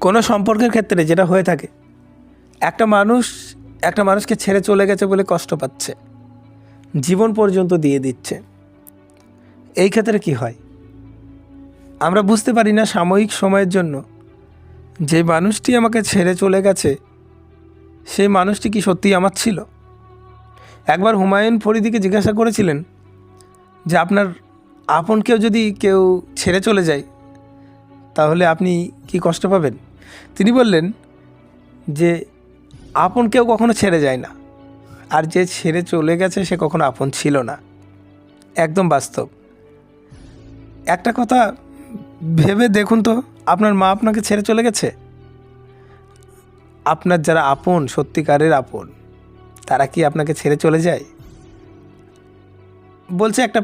কোনো সম্পর্কের ক্ষেত্রে যেটা হয়ে থাকে, একটা মানুষ, একটা মানুষকে ছেড়ে চলে গেছে বলে কষ্ট পাচ্ছে, জীবন পর্যন্ত দিয়ে দিচ্ছে। এই ক্ষেত্রে কি হয়? আমরা বুঝতে পারি না সাময়িক সময়ের জন্য যে মানুষটি আমাকে ছেড়ে চলে গেছে, সেই মানুষটি কি সত্যিই আমার ছিল? একবার হুমায়ুন ফরিদিকে জিজ্ঞাসা করেছিলেন যে, আপনার আপন কেউ যদি কেউ ছেড়ে চলে যায়, তাহলে আপনি কি কষ্ট পাবেন? তিনি বললেন, যে আপন কেউ কখনো ছেড়ে যায় না, আর যে ছেড়ে চলে গেছে সে কখনো আপন ছিল না। একদম বাস্তব। একটা কথা ভেবে দেখুন তো, আপনার মা আপনাকে ছেড়ে চলে গেছে? আপনার যারা আপন, সত্যিকারের আপন, তারা কি আপনাকে ছেড়ে চলে যায়? বলছে একটা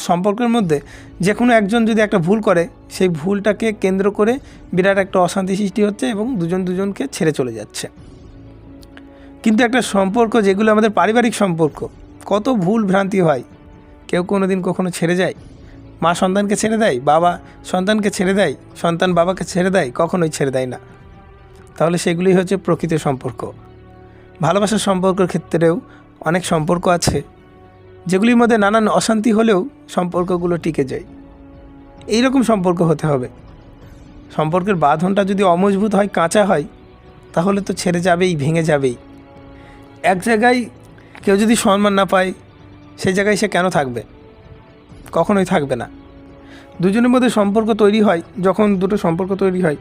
সম্পর্কের মধ্যে যে কোনো একজন যদি একটা ভুল করে, সেই ভুলটাকে কেন্দ্র করে বিরাট একটা অশান্তি সৃষ্টি হচ্ছে এবং দুজন দুজনকে ছেড়ে চলে যাচ্ছে। কিন্তু একটা সম্পর্ক যেগুলো আমাদের পারিবারিক সম্পর্ক, কত ভুল ভ্রান্তি হয়, কেউ কোনো দিন কখনো ছেড়ে যায়? মা সন্তানকে ছেড়ে দেয়, বাবা সন্তানকে ছেড়ে দেয়, সন্তান বাবাকে ছেড়ে দেয়, কখনোই ছেড়ে দেয় না। তাহলে সেগুলি হচ্ছে প্রকৃত সম্পর্ক। ভালোবাসার সম্পর্কের ক্ষেত্রেও অনেক সম্পর্ক আছে যেগুলির মধ্যে নানান অশান্তি হলেও সম্পর্কগুলো টিকে যায়। এই রকম সম্পর্ক হতে হবে। সম্পর্কের বাঁধনটা যদি অমজবুত হয়, কাঁচা হয়, তাহলে তো ছেড়ে যাবেই, ভেঙে যাবেই। এক জায়গায় কেউ যদি সম্মান না পায় সেই জায়গায় সে কেন থাকবে? কখনোই থাকবে না। দুজনের মধ্যে সম্পর্ক তৈরি হয়, যখন দুটো সম্পর্ক তৈরি হয়,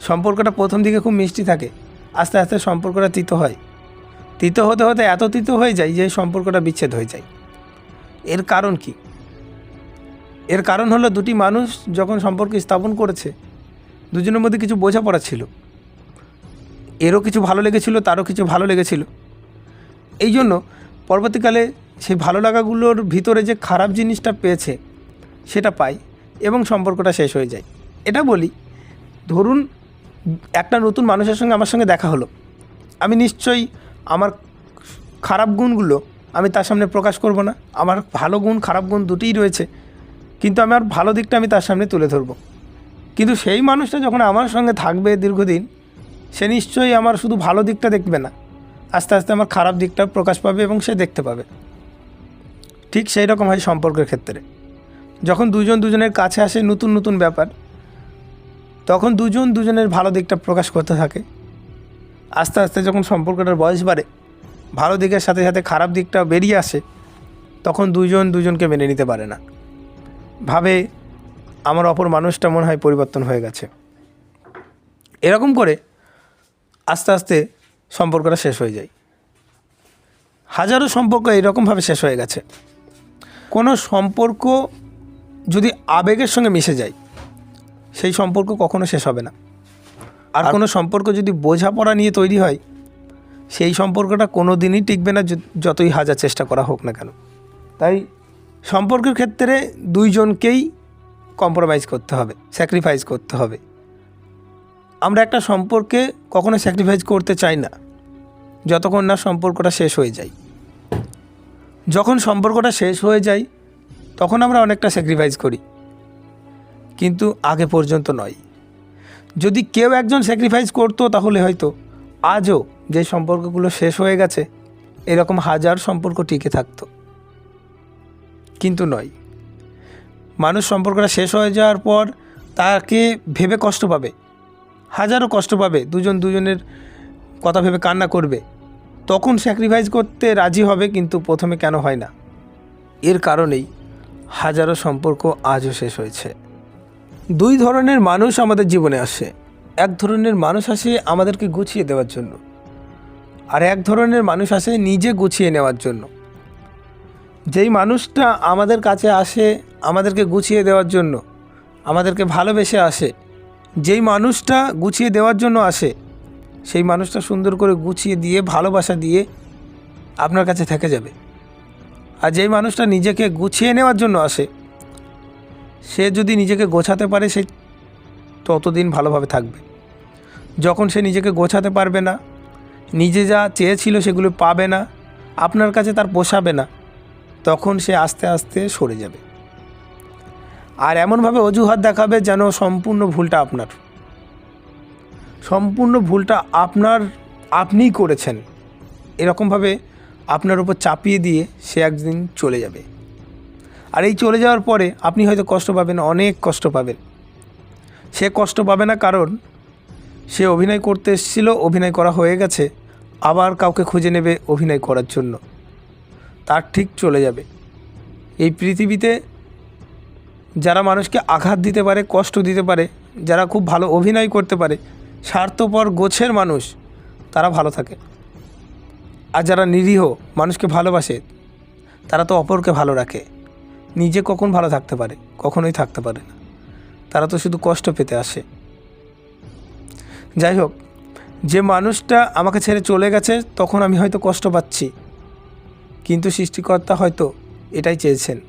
সম্পর্কটা প্রথম দিকে খুব মিষ্টি থাকে, আস্তে আস্তে সম্পর্কটা তিতো হয়। তিতো হতে হতে এত তিতো হয়ে যায় যে সম্পর্কটা বিচ্ছেদ হয়ে যায়। এর কারণ কি? এর কারণ হলো দুটি মানুষ যখন সম্পর্ক স্থাপন করেছে, দুজনের মধ্যে কিছু বোঝাপড়া ছিল। এরও কিছু ভালো লেগেছিল, তারও কিছু ভালো লেগেছিল। এই জন্য পরবর্তীকালে সেই ভালো লাগাগুলোর ভিতরে যে খারাপ জিনিসটা পেয়েছে, সেটা পায় এবং সম্পর্কটা শেষ হয়ে যায়। এটা বলি, ধরুন, একটা নতুন মানুষের সঙ্গে আমার সঙ্গে দেখা হলো। আমি নিশ্চয়ই আমার খারাপ গুণগুলো আমি তার সামনে প্রকাশ করব না। আমার ভালো গুণ, খারাপ গুণ দুটিই রয়েছে। কিন্তু আমার ভালো দিকটা আমি তার সামনে তুলে ধরবো। কিন্তু সেই মানুষটা যখন আমার সঙ্গে থাকবে দীর্ঘদিন, সে নিশ্চয়ই আমার শুধু ভালো দিকটা দেখবে না। আস্তে আস্তে আমার খারাপ দিকটা প্রকাশ পাবে এবং সে দেখতে পাবে। ঠিক সেই রকম হয় সম্পর্কের ক্ষেত্রে। যখন দুজন দুজনের কাছে আসে নতুন নতুন ব্যাপার, তখন দুজন দুজনের ভালো দিকটা প্রকাশ করতে থাকে। আস্তে আস্তে যখন সম্পর্কটার বয়স বাড়ে, ভালো দিকের সাথে সাথে খারাপ দিকটা বেরিয়ে আসে, তখন দুজন দুজনকে মেনে নিতে পারে না। ভাবে আমার অপর মানুষটা মনে হয় পরিবর্তন হয়ে গেছে। এরকম করে আস্তে আস্তে সম্পর্কটা শেষ হয়ে যায়। হাজারো সম্পর্ক এরকমভাবে শেষ হয়ে গেছে। কোনো সম্পর্ক যদি আবেগের সঙ্গে মিশে যায়, সেই সম্পর্ক কখনো শেষ হবে না। আর কোনো সম্পর্ক যদি বোঝাপড়া নিয়ে তৈরি হয় সেই সম্পর্কটা কোনো দিনই টিকবে না যতই হাজার চেষ্টা করা হোক না কেন। তাই সম্পর্কের ক্ষেত্রে দুইজনকেই কম্প্রোমাইজ করতে হবে স্যাক্রিফাইস করতে হবে। আমরা একটা সম্পর্কে কখনো স্যাক্রিফাইস করতে চাই না যতক্ষণ না সম্পর্কটা শেষ হয়ে যায়। যখন সম্পর্কটা শেষ হয়ে যায় তখন আমরা অনেকটা স্যাক্রিফাইস করি। কিন্তু আগে পর্যন্ত নয়। যদি কেউ একজন স্যাক্রিফাইস করতো তাহলে হয়তো আজও যে সম্পর্কগুলো শেষ হয়ে গেছে, এরকম হাজার সম্পর্ক টিকে থাকতো। কিন্তু নয়। মানুষ সম্পর্কটা শেষ হয়ে যাওয়ার পর তাকে ভেবে কষ্ট পাবে। হাজারো কষ্ট পাবে, দুজন দুজনের কথা ভেবে কান্না করবে। তখন স্যাক্রিফাইস করতে রাজি হবে, কিন্তু প্রথমে কেন হয় না? এর কারণেই হাজারো সম্পর্ক আজও শেষ হয়েছে। দুই ধরনের মানুষ আমাদের জীবনে আসে। এক ধরনের মানুষ আসে আমাদেরকে গুছিয়ে দেওয়ার জন্য। আর এক ধরনের মানুষ আসে নিজে গুছিয়ে নেওয়ার জন্য। যেই মানুষটা আমাদের কাছে আসে, আমাদেরকে গুছিয়ে দেওয়ার জন্য, আমাদেরকে ভালোবেসে আসে, যেই মানুষটা গুছিয়ে দেওয়ার জন্য আসে, সেই মানুষটা সুন্দর করে গুছিয়ে দিয়ে, ভালোবাসা দিয়ে আপনার কাছে থেকে যাবে। আর যেই মানুষটা নিজেকে গুছিয়ে নেওয়ার জন্য আসে সে যদি নিজেকে গোছাতে পারে, সে ততদিন ভালোভাবে থাকবে। যখন সে নিজেকে গোছাতে পারবে না, নিজে যা চেয়েছিল সেগুলো পাবে না, আপনার কাছে তার পোষাবে না, তখন সে আস্তে আস্তে সরে যাবে। আর এমনভাবে অজুহাত দেখাবে যেন সম্পূর্ণ ভুলটা আপনার। সম্পূর্ণ ভুলটা আপনার, আপনিই করেছেন। এরকমভাবে আপনার উপর চাপিয়ে দিয়ে সে একদিন চলে যাবে। আর এই চলে যাওয়ার পরে আপনি হয়তো কষ্ট পাবেন, অনেক কষ্ট পাবেন। সে কষ্ট পাবে না কারণ সে অভিনয় করতে এসেছিল, অভিনয় করা হয়ে গেছে, আবার কাউকে খুঁজে নেবে অভিনয় করার জন্য। তার ঠিক চলে যাবে। এই পৃথিবীতে যারা মানুষকে আঘাত দিতে পারে, কষ্ট দিতে পারে, যারা খুব ভালো অভিনয় করতে পারে, স্বার্থপর, গোছের মানুষ, তারা ভালো থাকে। আর যারা নিরীহ, মানুষকে ভালোবাসে, তারা তো অপরকে ভালো রাখে। নিজে কখন ভালো থাকতে পারে, কখনোই থাকতে পারে না। তারা তো শুধু কষ্ট পেতে আসে। যাই হোক, যে মানুষটা আমাকে ছেড়ে চলে গেছে, তখন আমি হয়তো কষ্ট পাচ্ছি। কিন্তু সৃষ্টিকর্তা হয়তো এটাই চেয়েছেন।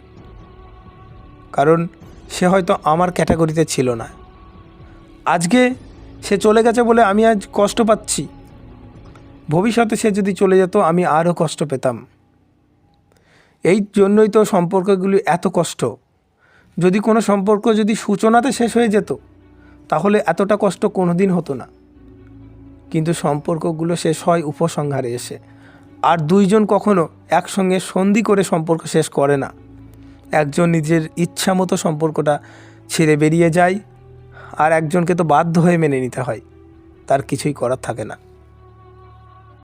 কারণ সে হয়তো আমার ক্যাটাগরিতে ছিল না। আজকে সে চলে গেছে বলে আমি আজ কষ্ট পাচ্ছি। ভবিষ্যতে সে যদি চলে যেত, আমি আরও কষ্ট পেতাম। এই জন্যই তো সম্পর্কগুলি এত কষ্ট। যদি কোনো সম্পর্ক যদি সূচনাতে শেষ হয়ে যেত, তাহলে এতটা কষ্ট কোনো দিন হতো না। কিন্তু সম্পর্কগুলো শেষ হয় উপসংহারে এসে। আর দুইজন কখনো একসঙ্গে সন্ধি করে সম্পর্ক শেষ করে না। একজন নিজের ইচ্ছা মতো সম্পর্কটা ছেড়ে বেরিয়ে যায়, আর একজনকে তো বাধ্য হয়ে মেনে নিতে হয়। তার কিছুই করার থাকে না।